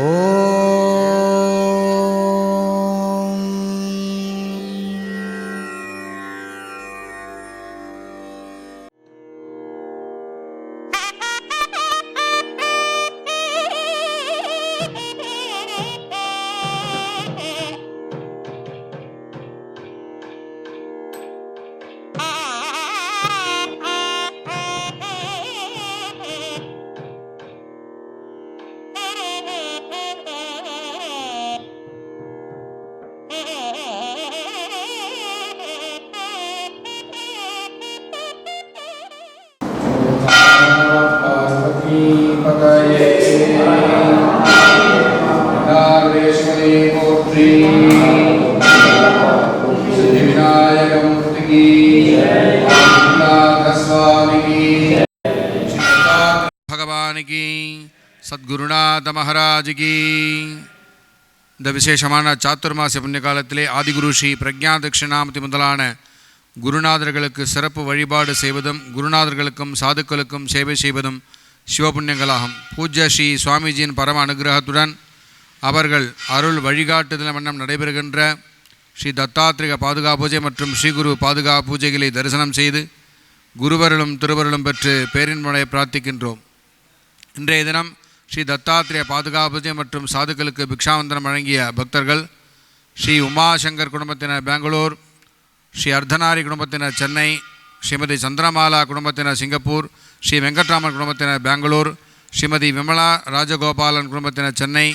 Oh. போற்றி சித்தி சுவாமிக்கு பகவானுக்கு சத்குருநாத மகாராஜுக்கு இந்த விசேஷமான சாத்துர்மாச புண்ணிய காலத்திலே ஆதிகுரு ஸ்ரீ பிரக்ஞா தட்சிணாமூர்த்தி முதலான குருநாதர்களுக்கு சிறப்பு வழிபாடு செய்வதும் குருநாதர்களுக்கும் சாதுக்களுக்கும் சேவை செய்வதும் சிவபுண்ணியங்களாகும். பூஜ்ய ஸ்ரீ சுவாமிஜியின் பரம அனுகிரகத்துடன் அவர்கள் அருள் வழிகாட்டுதல் வண்ணம் நடைபெறுகின்ற ஸ்ரீ தத்தாத்திரிக பாதுகா பூஜை மற்றும் ஸ்ரீகுரு பாதுகா பூஜைகளை தரிசனம் செய்து குருவருளும் திருவருளும் பெற்று பேரின்முறை பிரார்த்திக்கின்றோம். இன்றைய தினம் ஸ்ரீ தத்தாத்திரிய பாதுகா பூஜை மற்றும் சாதுக்களுக்கு பிக்ஷாவந்தனம் வழங்கிய பக்தர்கள் ஸ்ரீ உமாசங்கர் குடும்பத்தினர் பெங்களூர் ஸ்ரீ அர்த்தநாரி குடும்பத்தினர் சென்னை ஸ்ரீமதி சந்திரமாலா குடும்பத்தினர் சிங்கப்பூர் ஸ்ரீ வெங்கட்ராமன் குடும்பத்தினர் பெங்களூர் ஸ்ரீமதி விமலா ராஜகோபாலன் குடும்பத்தினர் சென்னை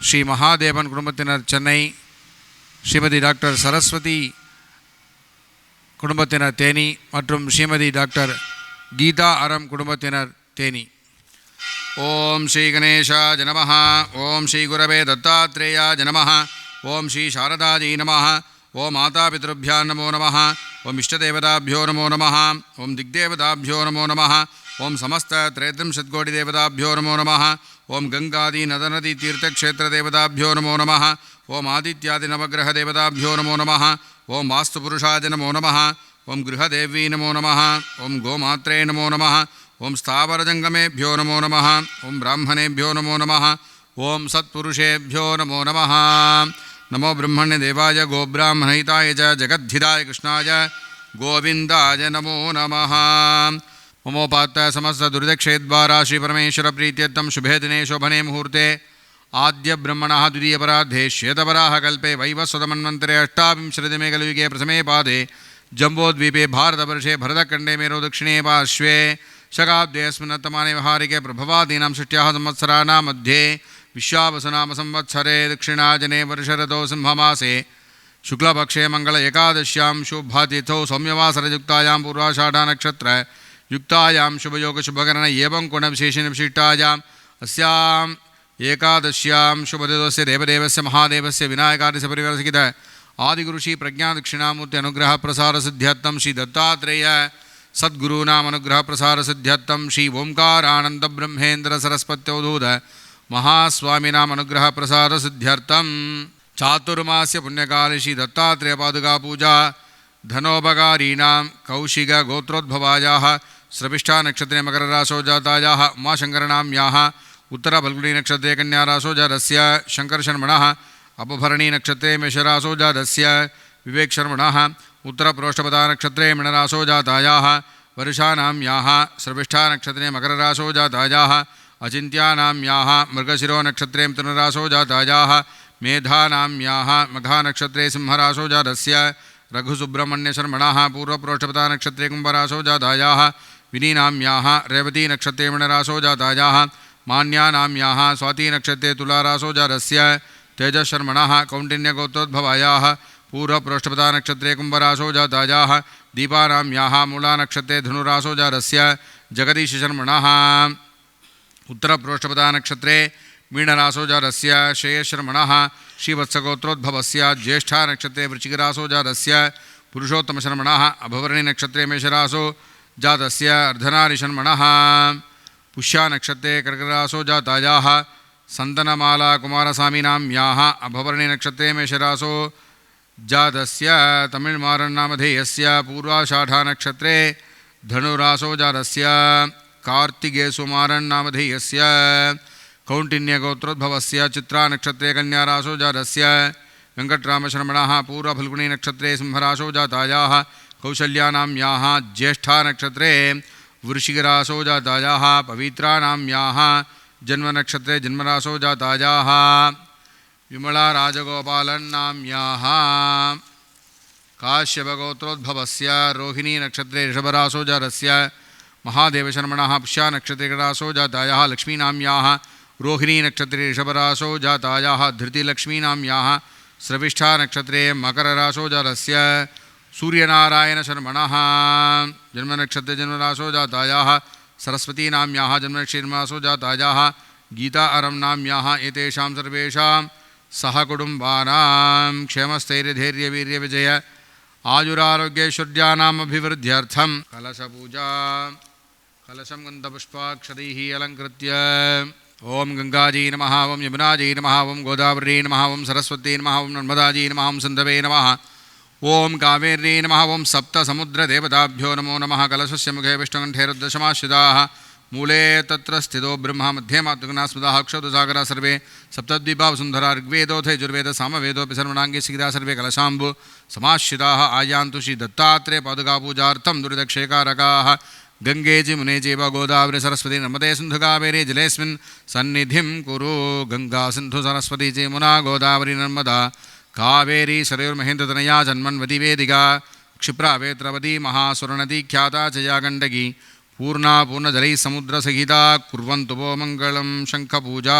ஸ்ரீ மகாதேவன் குடும்பத்தினர் சென்னை ஸ்ரீமதி டாக்டர் சரஸ்வதி குடும்பத்தினர் தேனி மற்றும் ஸ்ரீமதி டாக்டர் கீதா அறம் குடும்பத்தினர் தேனி. ஓம் ஸ்ரீ கணேஷா நம ஓம் ஸ்ரீ குரவே தத்தாத்ரேயா நம ஓம் ஸ்ரீ சாரதாஜி நம ஓம் மாதாபிதృభ్యా நமோ நம ஓம் இஷ்டதேவதாபியோ நமோ நம ஓம் திக்தேவதாபியோ நமோ நம ஓம் சமஸ்த திரைத்ரிம்சத்கோடிதேவதாபியோ நமோ நம ओं गंगादी नदनदी तीर्थक्षेत्रदेवताभ्यो नमो नमः। ओं देवताभ्यो नमो नम। ओं वास्तुपुरुषाज नमो नम। ओं गृहदेवी नमो नम। ओं गोमात्रे नमो नम। ओं स्थावरजङ्गमेभ्यो नमो नम। ओं ब्राह्मणेभ्यो नमो नम। ओं सत्षेभ्यो नमो नम। नमो ब्रह्मण्यदेवाय देवाय च जगद्धिदाय कृष्णाय, गोविन्दाय नमो नमः। ममोपात्त समस्तदुरिदक्षेद्वारा श्रीपरमेश्वरप्रीत्यर्थं शुभे दिने शोभने मुहूर्ते। आद्यब्रह्मणः द्वितीयपराधे श्वेतपराः कल्पे वैवस्वतमन्वन्तरे अष्टाविंशतिमे कलियुगे प्रथमे पादे जम्बोद्वीपे भारतवर्षे भरतखण्डे मेरो दक्षिणे पार्श्वे शकाब्दे व्यवहारिके प्रभवादीनां षष्ट्याः संवत्सराणां मध्ये विश्वावसनाम संवत्सरे दक्षिणाजने वर्षरतो सिंहमासे शुक्लपक्षे मङ्गल एकादश्यां शुभातिथौ सौम्यवासरयुक्तायां पूर्वाषाढानक्षत्र युक्तायां शुभयोगशुभकरण एवं गुणविशेषेण विशिष्टायाम् अस्याम् एकादश्यां शुभदिवस्य देवदेवस्य महादेवस्य विनायकार्यस्य परिवारसहित आदिगुरुषि प्रज्ञादक्षिणामूर्ति अनुग्रहप्रसारसिद्ध्यर्थं श्री दत्तात्रेय सद्गुरूणाम् अनुग्रहप्रसारसिद्ध्यर्थं श्री ओङ्कारानन्दब्रह्मेन्द्रसरस्वत्यवधूत महास्वामिनाम् अनुग्रहप्रसारसिद्ध्यर्थं चातुर्मास्य पुण्यकाले श्री दत्तात्रेयपादुकापूजा धनोपकारीणां कौशिकगोत्रोद्भवायाः स्रविष्ठा नक्षत्रे मकरराशो जातायाः उमाशङ्करणां याः उत्तरफल्गुणीनक्षत्रे कन्याराशो जातस्य शङ्करशर्मणः अपभरणीनक्षत्रे मेषरासो जातस्य विवेकशर्मणः उत्तरप्रोष्ठपदानक्षत्रे मिणरासो जातायाः वर्षाणां नक्षत्रे मकर मकरराशो जाताया अचिन्त्यानां याः मृगशिरोनक्षत्रे मिथुनरासो जातायाः मेधानां याः मघानक्षत्रे सिंहरासो जातस्य रघुसुब्रह्मण्यशर्मणः पूर्वप्रोष्ठपदानक्षत्रे कुम्भरासो जाताया विनीनाम्याः रेवतीनक्षत्रेमणरासो जातायाः, मान्यानाम्याः स्वातीनक्षत्रे तुलारासो जातस्य, तेजशर्मणः कौण्डिन्यगोत्रोद्भवायाः पूर्वपृष्ठपदानक्षत्रे कुम्भरासो जातायाः, दीपानाम्याः मूलानक्षत्रे धनुरासो जातस्य, जगदीशशर्मणः उत्तरपृष्ठपदानक्षत्रे मीनरासोजारस्य श्रेयशर्मणः श्रीवत्सगोत्रोद्भवस्य ज्येष्ठानक्षत्रे वृचिकरासोजारस्य पुरुषोत्तमशर्मणः अभवर्णिनक्षत्रे मेषरासो जातस्य पुष्या नक्षत्रे कर्करासो जाता सन्दनमाला कुमारस्वामिनां याः। अभवर्णिनक्षत्रे मेषरासो जातस्य। पूर्वाषाढ़ा नक्षत्रे धनुरासो से कार्तिकेयसुमारन्नामधेयस्य नक्षत्रे कन्यासो जात जातस्य पूर्वफलगुणी नक्षत्रे सिंहरासो जातायाः। कौशल्याम याः ज्येष्ठानक्षत्रे वृषिकरासो जातायाः पवित्राणां जन्म जन्मनक्षत्रे जन्मरासो जातायाः काश्यपगोत्रोद्भव से रोहिणी नक्षत्रे ऋषभरासो जातस्य महादेवशर्मणः पुष्यानक्षत्रिकरासो जातायाः लक्ष्मीनां रोहिणी नक्षत्रे ऋषभरासो जातायाः धृतिलक्ष्मीनां श्रविष्ठा नक्षत्रे मकररासो जातस्य सूर्यनारायणशर्मणः। जन्मनक्षत्रे जन्मराशो जातायाः सरस्वतीनाम्याः जन्मनक्षत्रे जातायाः गीता अरं नाम्याः एतेषां सर्वेषां सहकुटुम्बानां क्षेमस्थैर्यधैर्यवीर्यविजय। आयुरारोग्यैश्वर्याणाम् अभिवृद्ध्यर्थं कलशपूजा। कलशं गन्धपुष्पाक्षदैः अलङ्कृत्य। ॐ गङ्गाजी नमः, ॐ यमुनाजी नमः, ॐ गोदावरी नमः, ॐ सरस्वती नमः, ॐ नर्मदाजी नमः, ॐ सन्दवे नमः। ॐ कावेर्यै नमः ॐ सप्तसमुद्रदेवताभ्यो नमो नमः, कलशस्य मुखे विष्णुकण्ठे रुद्रशमाश्रिताः मूले तत्र स्थितो ब्रह्मा, मध्ये मातृगणास्मदाः अक्षौतसागरा सर्वे सप्तद्वीपावसुन्धरा ऋग्वेदोऽथ यजुर्वेद सामवेदोऽपि सर्वणाङ्गे शिखिरा सर्वे, कलशाम्बु समाश्रिताः, आयान्तु श्री दुरिदक्षेकारकाः गङ्गे च मुने चैव गोदावरी सरस्वती, नर्मदे सिन्धुकावेरी जलेऽस्मिन् सन्निधिं कुरु गङ्गा सिन्धु सरस्वती च मुना गोदावरी नर्मदा। కావేరీ శరయుర్మహేంద్రతనయా జన్మన్వదివేదిక క్షిప్రావేత్రవతి మహాసురనది ఖ్యాతా జయాగండగి పూర్ణా పూర్ణజలై సముద్రసహిత కుర్వంతు వో మంగళం శంఖపూజా.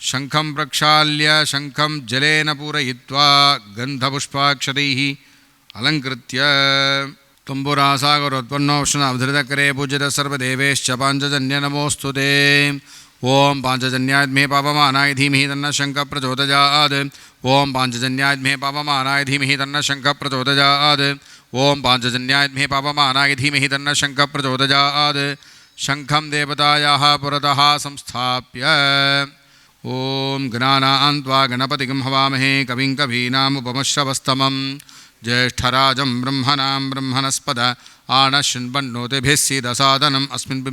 శంఖం ప్రక్షాళ్య శంఖం జలేన పూరయిత్వా గంధపుష్పాక్షరై అలంకృత్య. తుంబురాసాగరోత్పన్నోష్ణ అవధృతకరే పూజిత సర్వదేవేశ్చ పాంచజన్య నమోస్తుతే. ॐ पाञ्चजन्याद्मे पापमानाय धीमहि तन्नः शङ्खः प्रचोदयात् ॐ पाञ्चजन्याद्मे पापमानाय धीमहि तन्नः शङ्खः प्रचोदयात् ॐ पाञ्चजन्याद्मे पापमानाय धीमहि तन्नः शङ्खः प्रचोदयात् शङ्खं देवतायाः पुरतः संस्थाप्य। ॐ ज्ञानान्त्वा गणपतिगं हवामहे कविं कवीनामुपमश्रवस्तमं। ज्येष्ठराजं ब्रह्मणां ब्रह्मणस्पद आणशृण्वन्नोतिभिः सीदसादनम् अस्मिन्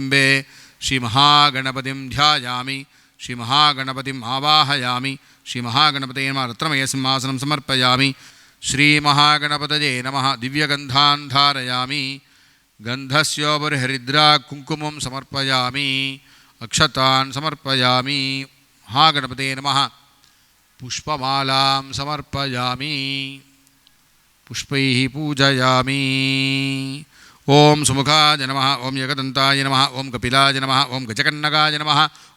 श्रीमहागणपतिं ध्यायामि श्रीमहागणपतिम् आवाहयामि श्रीमहागणपतये नमः रत्नमयसिंहासनं समर्पयामि श्रीमहागणपतये नमः दिव्यगन्धान् धारयामि गन्धस्योपरि हरिद्रा कुङ्कुमं समर्पयामि अक्षतान् समर्पयामि महागणपते नमः पुष्पमालां समर्पयामि पुष्पैः पूजयामि ओम सुमुखाय नम ओं यगदंताय नम ओं कपिलाय नम ओं गजकन्नगाय नम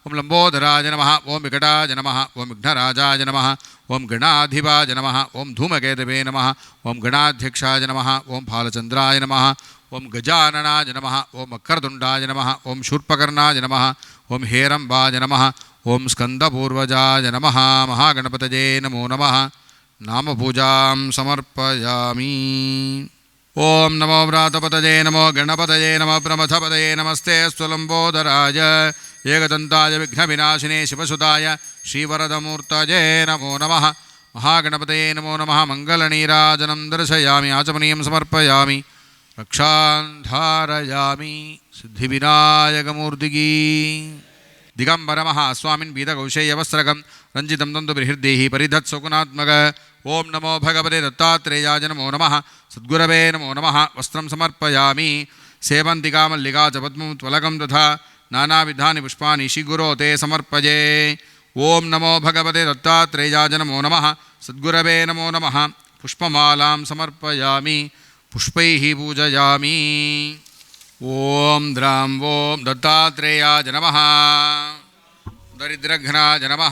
ओं लंबोधराय नम ओं विकटाय नम ओं विघ्नराजाय नम ओं गणाधिपाय नम ओं धूमकेतवे नम ओं गणाध्यक्षाय नम ओं फालचंद्राय नम ओं गजाननाय नम ओं मकरदुंडाय नम ओं शूर्पकर्णाय नम ओं हेरंबाय नम ओं स्कंदपूर्वजाय नम महागणपतये नमो नम नाम पूजा समर्पयामी ఓం నమో వ్రాతపతయే నమో గణపతయే నమ ప్రమథపతయే నమస్తే స్థులంబోధరాయ ఏకదంతాయ విఘ్నవినాశినే శివసుతాయ శ్రీవరదమూర్తయే నమో నమ. మహాగణపతయే నమో నమ. మంగళనీరాజనం దర్శయామి ఆచమనీయం సమర్పయామి రక్షాధారయామి. సిద్ధివినాయకమూర్తికి नमो नमः मङ्गलनीराजनं दर्शयामि आचमनीयं समर्पयामि रक्षान् धारयामि सिद्धिविनायकमूर्तिकी दिगम्बरमः स्वामिन् बीतकौशेयवस्त्रकं रञ्जितं तन्तुबृहृद्देहि परिधत्सुकुनात्मक ॐ नमो भगवते दत्तात्रेयाय नमो नमः सद्गुरवे नमो नमः वस्त्रं समर्पयामि सेवन्तिका मल्लिका च पद्मं त्वलकं तथा नानाविधानि पुष्पाणि श्रीगुरो ते समर्पये ॐ नमो भगवते दत्तात्रेयाय नमो नमः ఓం ద్రాం ఓం దత్తాత్రేయాజ నమ దరిద్రఘ్నాజ నమ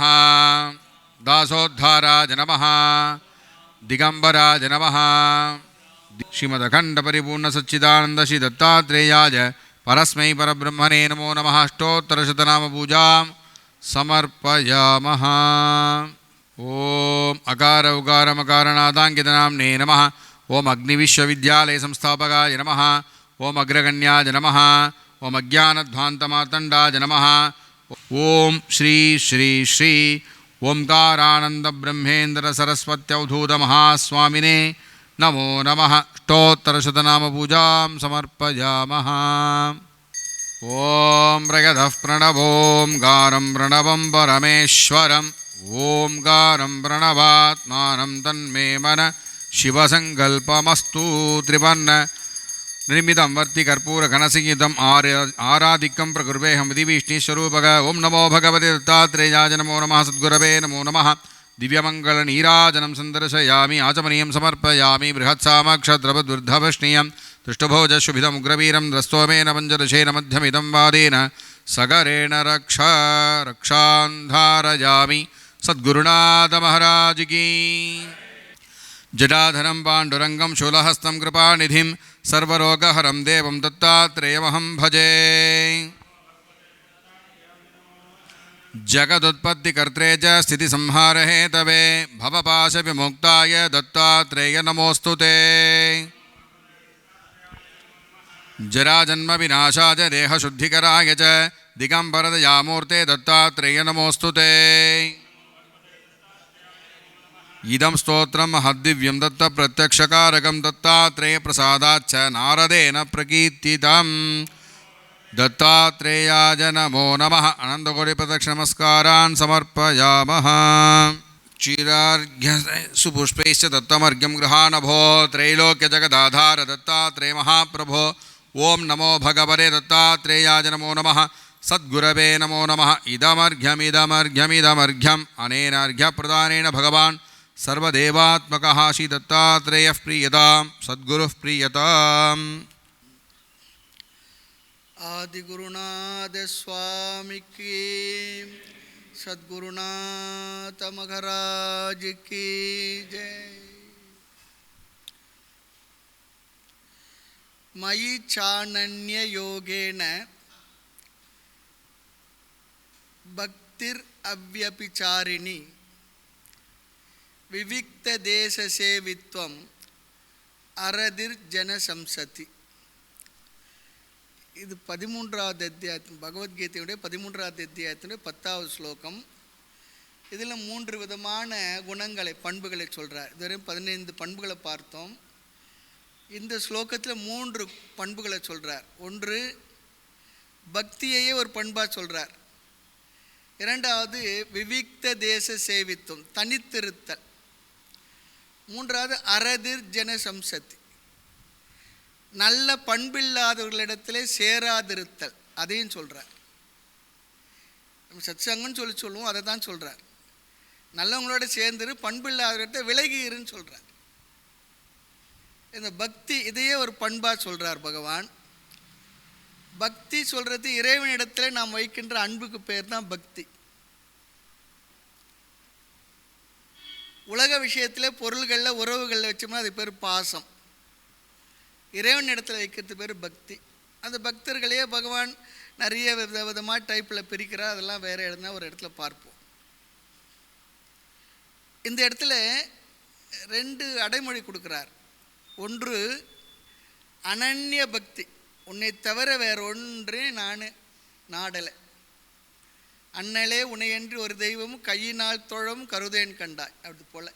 దాసోద్ధారాజ నమ దిగంబరాజ నమ శ్రీమదఖండపరిపూర్ణసచ్చిదానంద శ్రీ దత్తాత్రేయాజ పరస్మై పరబ్రహ్మణే నమో నమ. అష్టోత్తరశతనామ పూజాం సమర్పయామ. ఓం అకార ఉకారమకారనాదాంకితనాంనే నమ. ఓం అగ్నివిశ్వవిద్యాలయ సంస్థాపకాయ నమ. ఓం అగ్రగణ్యాజ నమ. ఓం అజ్ఞానధ్వాంతమాతండాజ నమ. ఓం శ్రీ శ్రీ శ్రీ ఓంకారానంద బ్రహ్మేంద్ర సరస్వత్యవధూత మహాస్వామినే నమో నమ. అష్టోత్తరశతనామ పూజాం సమర్పయామః. ఓం ప్రగధ ప్రణవోంగారం ప్రణవం పరమేశ్వరం. ఓంకారం ప్రణవాత్మానం తన్మే మన. శివసంకల్పమస్తూ త్రివర్ణ. निर्मितं वर्ति कर्पूर कर्पूरघनसंयुतम् आर्य आराधिकं प्रकुर्वेहं विधिविष्णीस्वरूपक ॐ नमो भगवते दत्तात्रेयाय नमो नमः सद्गुरवे नमो नमः। दिव्यमङ्गलनीराजनं सन्दर्शयामि आचमनीयं समर्पयामि बृहत्सामक्षद्रवदुर्धवष्णीयं तुष्टभोजशुभितमुग्रवीरं द्रस्तोमेन पञ्चदशेन मध्यमिदं वादेन सगरेण रक्ष रक्षान्धारयामि। सद्गुरुनाथमहाराज की। जटाधरं पाण्डुरङ्गं शूलहस्तं कृपानिधिं सर्वरोगहरं देवं दत्तात्रेयमहं भजे। जगदुत्पत्तिकर्त्रे च स्थितिसंहारहेतवे भवपाशविमुक्ताय दत्तात्रेय नमोऽस्तु ते। जराजन्मविनाशाय देहशुद्धिकराय च दिगम्बरदयामूर्ते दत्तात्रेय नमोऽस्तु ते। इदं स्तोत्रं महद्दिव्यं दत्तप्रत्यक्षकारकं दत्तात्रेयप्रसादाच्च नारदेन प्रकीर्तितम्। दत्तात्रेयाय नमो। नमः अनन्तकोटिप्रदक्षिणमस्कारान् समर्पयामः। क्षीरार्घ्य सुपुष्पैश्च दत्तमर्घ्यं गृहानभो त्रैलोक्यजगदाधार दत्तात्रेय महाप्रभो। ॐ नमो भगवते दत्तात्रेयाय नमो। नमः सद्गुरवे नमो नमः। इदमर्घ्यमिदमर्घ्यमिदमर्घ्यम्। अनेन अर्घ्यप्रदानेन भगवान्। சர்வதேவாத்மகா ஸ்ரீ தத்தாத்ரேய பிரியதாம் சத்குரு பிரியதாம். ஆதிகுருநாத சுவாமிக்கு சத்குருநாத மகராஜிக்கு ஜெய். மயி சாணன்ய யோகேன பக்திர் அவ்யபிச்சாரிணி விவிக்த தேச சேவித்வம் அரதிர் ஜனசம்சதி. இது பதிமூன்றாவது அத்தியாயத்தின் பகவத்கீதையுடைய பதிமூன்றாவது அத்தியாயத்தினுடைய பத்தாவது ஸ்லோகம். இதில் மூன்று விதமான குணங்களை பண்புகளை சொல்கிறார் இதுவரையும் பதினைந்து பண்புகளை பார்த்தோம். இந்த ஸ்லோகத்தில் மூன்று பண்புகளை சொல்கிறார் ஒன்று பக்தியையே ஒரு பண்பாக சொல்கிறார் இரண்டாவது விவிக்த தேச சேவித்துவம் தனித்திருத்தல். மூன்றாவது அரதிர் ஜன சம்சத்தி நல்ல பண்பில்லாதவர்களிடத்திலே சேராதிருத்தல். அதையும் சொல்கிறார் நம்ம சத்சங்கன்னு சொல்லி சொல்லுவோம் அதை தான் சொல்கிறார் நல்லவங்களோட சேர்ந்துரு பண்பில்லாதவர்கிட்ட விலகிருன்னு சொல்கிறார் இந்த பக்தி இதையே ஒரு பண்பாக சொல்கிறார் பகவான். பக்தி சொல்கிறது இறைவனிடத்தில் நாம் வைக்கின்ற அன்புக்கு பேர் தான் பக்தி. உலக விஷயத்தில் பொருள்களில் உறவுகளில் வச்சோம்னா அது பேர் பாசம். இறைவன் இடத்துல வைக்கிறது பேர் பக்தி. அந்த பக்தர்களையே பகவான் நிறைய வித விதமாக டைப்பில் பிரிக்கிறார் அதெல்லாம் வேறு இடம்னா ஒரு இடத்துல பார்ப்போம். இந்த இடத்துல ரெண்டு அடைமொழி கொடுக்குறார். ஒன்று அனன்ய பக்தி. உன்னை தவிர வேற ஒன்று நான் நாடலை. அண்ணலே உன்னையன்று ஒரு தெய்வமும் கையினால் தொழும் கருதேன் கண்டாய். அப்படி போல.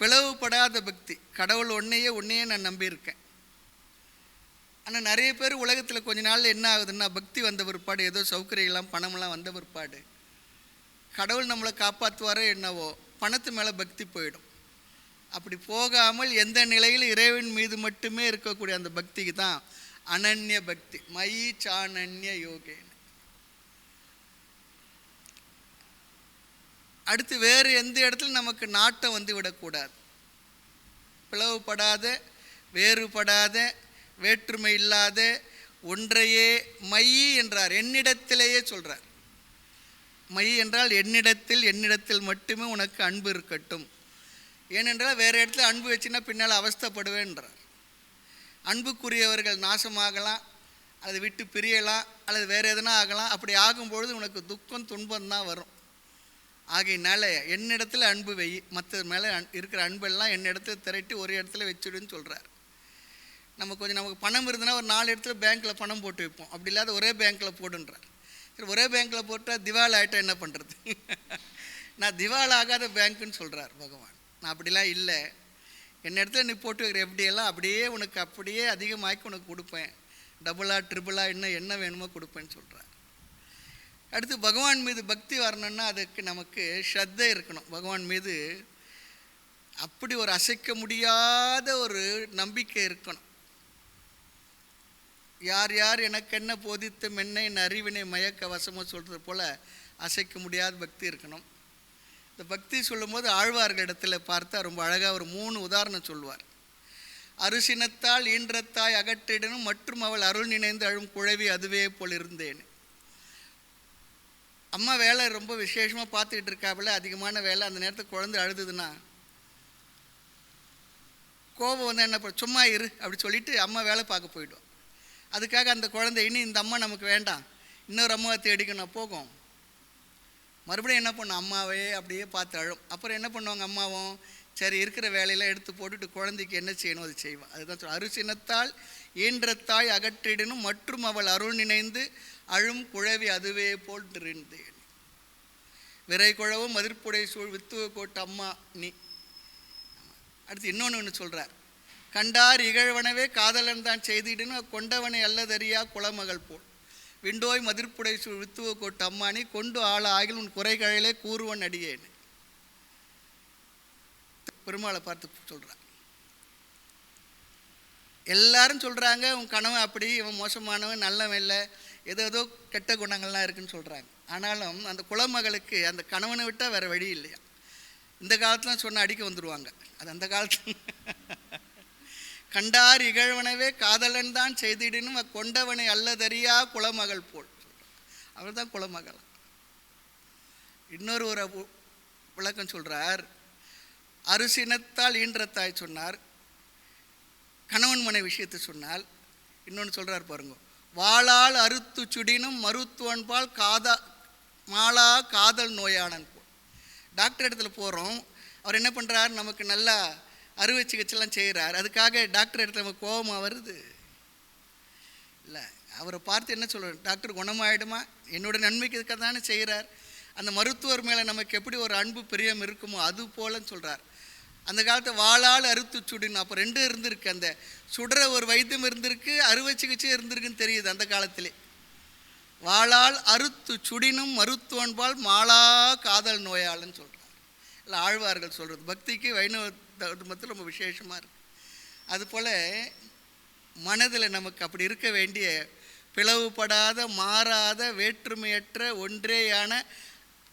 பிளவுபடாத பக்தி. கடவுள் ஒன்னையே உன்னையே நான் நம்பியிருக்கேன். ஆனால் நிறைய பேர் உலகத்தில் கொஞ்ச நாள் என்ன ஆகுதுன்னா பக்தி வந்த பிற்பாடு ஏதோ சௌகரியெல்லாம் பணமெல்லாம் வந்த பிற்பாடு கடவுள் நம்மளை காப்பாற்றுவாரோ என்னவோ பணத்து மேலே பக்தி போயிடும். அப்படி போகாமல் எந்த நிலையில் இறைவன் மீது மட்டுமே இருக்கக்கூடிய அந்த பக்திக்கு தான் அனன்ய பக்தி மயி சானன்ய யோகேன. அடுத்து வேறு எந்த இடத்துல நமக்கு நாட்டம் வந்து விடக்கூடாது. பிளவுபடாத வேறுபடாத வேற்றுமை இல்லாத ஒன்றையே மையி என்றார். என்னிடத்திலேயே சொல்கிறார் மை என்றால் என்னிடத்தில் என்னிடத்தில் மட்டுமே உனக்கு அன்பு இருக்கட்டும். ஏனென்றால் வேறு இடத்துல அன்பு வச்சுன்னா பின்னால் அவஸ்தப்படுவேன்றார். அன்புக்குரியவர்கள் நாசமாகலாம் அல்லது விட்டு பிரியலாம் அல்லது வேறு எதனா ஆகலாம். அப்படி ஆகும்பொழுது உனக்கு துக்கம் துன்பம் தான் வரும். ஆகையினால என்னிடத்துல அன்பு வெய் மற்ற மேலே இருக்கிற அன்பெல்லாம் என்னிடத்துல திரட்டி ஒரு இடத்துல வச்சுடுன்னு சொல்கிறார் நம்ம கொஞ்சம் நமக்கு பணம் இருந்ததுன்னா ஒரு நாலு இடத்துல பேங்க்கில் பணம் போட்டு வைப்போம். அப்படி இல்லாத ஒரே பேங்க்கில் போடுன்றார். சரி ஒரே பேங்க்கில் போட்டால் திவால் ஆகிட்டா என்ன பண்ணுறது நான் திவால் ஆகாத பேங்க்குன்னு சொல்கிறார் பகவான். நான் அப்படிலாம் இல்லை. என்ன இடத்துல நீ போட்டு வைக்கிற எப்படியெல்லாம் அப்படியே உனக்கு அப்படியே அதிகமாக்கி உனக்கு கொடுப்பேன். டபுளாக ட்ரிபிளாக இன்னும் என்ன வேணுமோ கொடுப்பேன்னு சொல்கிறார் அடுத்து பகவான் மீது பக்தி வரணும்னா அதுக்கு நமக்கு ஸ்ரத்தை இருக்கணும். பகவான் மீது அப்படி ஒரு அசைக்க முடியாத ஒரு நம்பிக்கை இருக்கணும். யார் யார் எனக்கு என்ன போதித்து மென்னை என் அறிவினை மயக்க வசமோ சொல்கிறது போல் அசைக்க முடியாத பக்தி இருக்கணும். இந்த பக்தி சொல்லும்போது ஆழ்வார்களிடத்துல பார்த்தா ரொம்ப அழகாக ஒரு மூணு உதாரணம் சொல்லுவார். அரிசினத்தால் ஈன்றத்தாய் அகற்றிடனும் மற்றும் அவள் அருள் நினைந்து அழும் குழவி அதுவே போல் இருந்தேன். அம்மா வேலை ரொம்ப விசேஷமாக பார்த்துக்கிட்டு இருக்காப்புல அதிகமான வேலை. அந்த நேரத்தில் குழந்தை அழுதுதுன்னா கோபம் வந்து என்ன சும்மா இரு அப்படி சொல்லிட்டு அம்மா வேலை பார்க்க போயிடும். அதுக்காக அந்த குழந்தை இனி இந்த அம்மா நமக்கு வேண்டாம். இன்னொரு அம்மாவை தேடிக்கணும் போகும். மறுபடியும் என்ன பண்ணும்? அம்மாவே அப்படியே பார்த்து அழும். அப்புறம் என்ன பண்ணுவாங்க அம்மாவும்? சரி இருக்கிற வேலையெல்லாம் எடுத்து போட்டுட்டு குழந்தைக்கு என்ன செய்யணும்? அது செய்வான் அதுதான் சொல்ல அரிசினத்தால் தாய் அகற்றிடனும் மற்றும் அவள் அருள் நினைந்து அழும் குழவி அதுவே போல் இருந்தேன் விரை குழவும் மதிர்ப்புடை சூழ் வித்துவ கோட்டு அம்மா நீ. அடுத்து இன்னொன்று ஒன்று சொல்கிறார் கண்டார் இகழ்வனவே காதலன் தான் செய்திடணும். கொண்டவனை அல்லதறியா குலமகள் போல். விண்டோய் மதிர்ப்புடை வித்துவ கோட்டு அம்மானி கொண்டு ஆள ஆகில் உன் குறைகளிலே கூறுவன் அடியேன். பெருமாளை பார்த்து சொல்கிறான் எல்லாரும் சொல்கிறாங்க உன் கணவன் அப்படி இவன் மோசமானவன் நல்லவன் இல்லை. ஏதோ ஏதோ கெட்ட குணங்கள்லாம் இருக்குன்னு சொல்கிறாங்க ஆனாலும் அந்த குலமகளுக்கு அந்த கணவனை விட்டால் வேறு வழி இல்லையா? இந்த காலத்துலாம் சொன்ன அடிக்க வந்துடுவாங்க அது அந்த காலத்தில் கண்டார் இகழ்வனவே காதலன் தான் செய்திடனும் கொண்டவனை அல்லதறியா குலமகள் போல். அவர் தான் குலமகள். இன்னொரு ஒரு விளக்கம் சொல்கிறார் அரிசினத்தால் ஈன்றத்தாய் சொன்னார். கணவன் மனை விஷயத்தை சொன்னால் இன்னொன்று சொல்கிறார் பாருங்க. வாளால் அறுத்து சுடினும் மருத்துவன்பால் காதா மாலா காதல் நோயானன் போல். டாக்டர் இடத்துல போகிறோம் அவர் என்ன பண்ணுறார் நமக்கு நல்லா அறுவை சிகிச்சைலாம் செய்கிறார். அதுக்காக டாக்டர் இடத்துல நமக்கு கோபமாக வருது. இல்லை அவரை பார்த்து என்ன சொல்கிறார் டாக்டர் குணமாயிடுமா? என்னோட நன்மைக்கு தானே செய்கிறார். அந்த மருத்துவர் மேலே நமக்கு எப்படி ஒரு அன்பு பிரியம் இருக்குமோ அது போலன்னு சொல்கிறார் அந்த காலத்தை வாழால் அறுத்து சுடின்னு அப்போ ரெண்டும் இருந்திருக்கு அந்த சுடுற ஒரு வைத்தியம் இருந்திருக்கு அறுவை சிகிச்சை இருந்திருக்குன்னு தெரியுது அந்த காலத்திலே. வாழால் அறுத்து சுடினும் மருத்துவன்பால் மாளா காதல் நோயாளன்னு சொல்கிறார் இல்லை ஆழ்வார்கள் சொல்கிறது பக்திக்கு வைணவ தர்மத்தில் ரொம்ப விசேஷமாக இருக்குது அதுபோல் மனதில் நமக்கு அப்படி இருக்க வேண்டிய பிளவுபடாத மாறாத வேற்றுமையற்ற ஒன்றேயான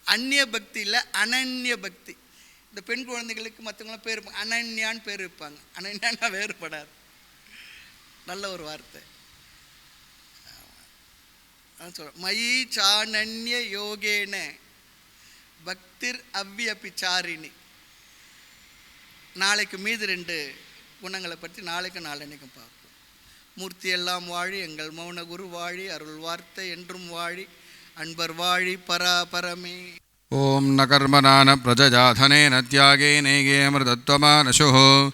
அந்நிய பக்தி இல்லை அனன்ய பக்தி. இந்த பெண் குழந்தைகளுக்கு மற்றவங்களாம் பேர் அனன்யான்னு பேர் வைப்பாங்க அனன்யான்னா வேறுபடாது. நல்ல ஒரு வார்த்தை. சொல்கிறேன் மயி சாணன்ய யோகேன பக்திர் அவ்வியபிச்சாரிணி நாளைக்கு மீது ரெண்டு குணங்களை பற்றி நாளைக்கு நாளன்னைக்கும் பார்ப்போம் மூர்த்தி எல்லாம் வாழி எங்கள் மௌன குரு வாழி அருள் வார்த்தை என்றும் வாழி அன்பர் வாழி பராபரமே ॐ न कर्मणा न प्रजजाधने न त्यागे नैगे मृदत्वमानशुः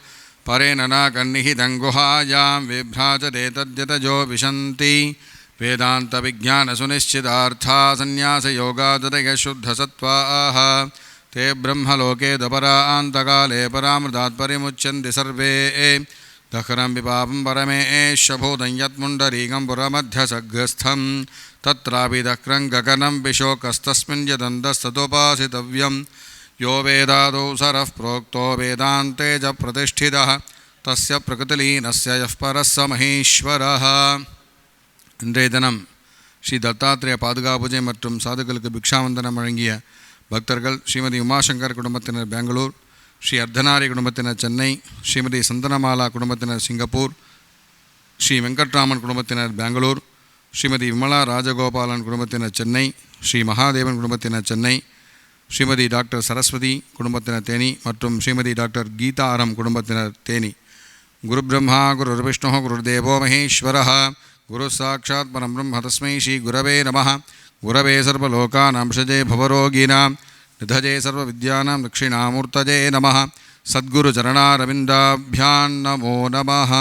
परेण न कन्निहितं गुहायां विभ्राजते तद्यतजो विशन्ति वेदान्तविज्ञानसुनिश्चितार्था सन्न्यासयोगादतयः शुद्धसत्त्वाः ते ब्रह्मलोके दपरान्तकाले परामृतात् परिमुच्यन्ति सर्वे दखरं विपापं परमेशभूतं यत्मुण्डरीकं पुरमध्यसग्रस्थं तत्रापि दक्रं गगनं विशोकस्तस्मिन् यदन्तस्तदुपासितव्यं यो वेदादौ सरः प्रोक्तो वेदान्ते च प्रतिष्ठितः तस्य प्रकृतिलीनस्य यः परः स महेश्वरः இன்றைய தினம் ஸ்ரீ தத்தாத்திரேய பாதுகாப்புஜை மற்றும் சாதுக்களுக்கு பிக்ஷாவந்தனம் வழங்கிய பக்தர்கள் ஸ்ரீமதி உமாசங்கர் குடும்பத்தினர் பெங்களூர் ஸ்ரீ அர்த்தநாரி குடும்பத்தினர் சென்னை ஸ்ரீமதி சந்தனமாலா குடும்பத்தினர் சிங்கப்பூர் ஸ்ரீ வெங்கட்ராமன் குடும்பத்தினர் பெங்களூர் ஸ்ரீமதி விமலா ராஜகோபாலன் குடும்பத்தினர் சென்னை ஸ்ரீ மகாதேவன் குடும்பத்தினர் சென்னை ஸ்ரீமதி டாக்டர் சரஸ்வதி குடும்பத்தினர் தேனி மற்றும் ஸ்ரீமதி டாக்டர் கீதா ஆரம் குடும்பத்தினர் தேனி. குரு பிரம்மா குரு விஷ்ணு குருதேவோ மகேஸ்வரः குரு சாட்சாத் பரம் பிரம்ம தஸ்மை ஸ்ரீ குரவே நமः गुरवे सर्वलोकानांशजे भवरोगीना निधजे सर्वविद्यानां दक्षिणामूर्तजे नमः। सद्गुरुचरणारविन्दाभ्यां नमो नमः।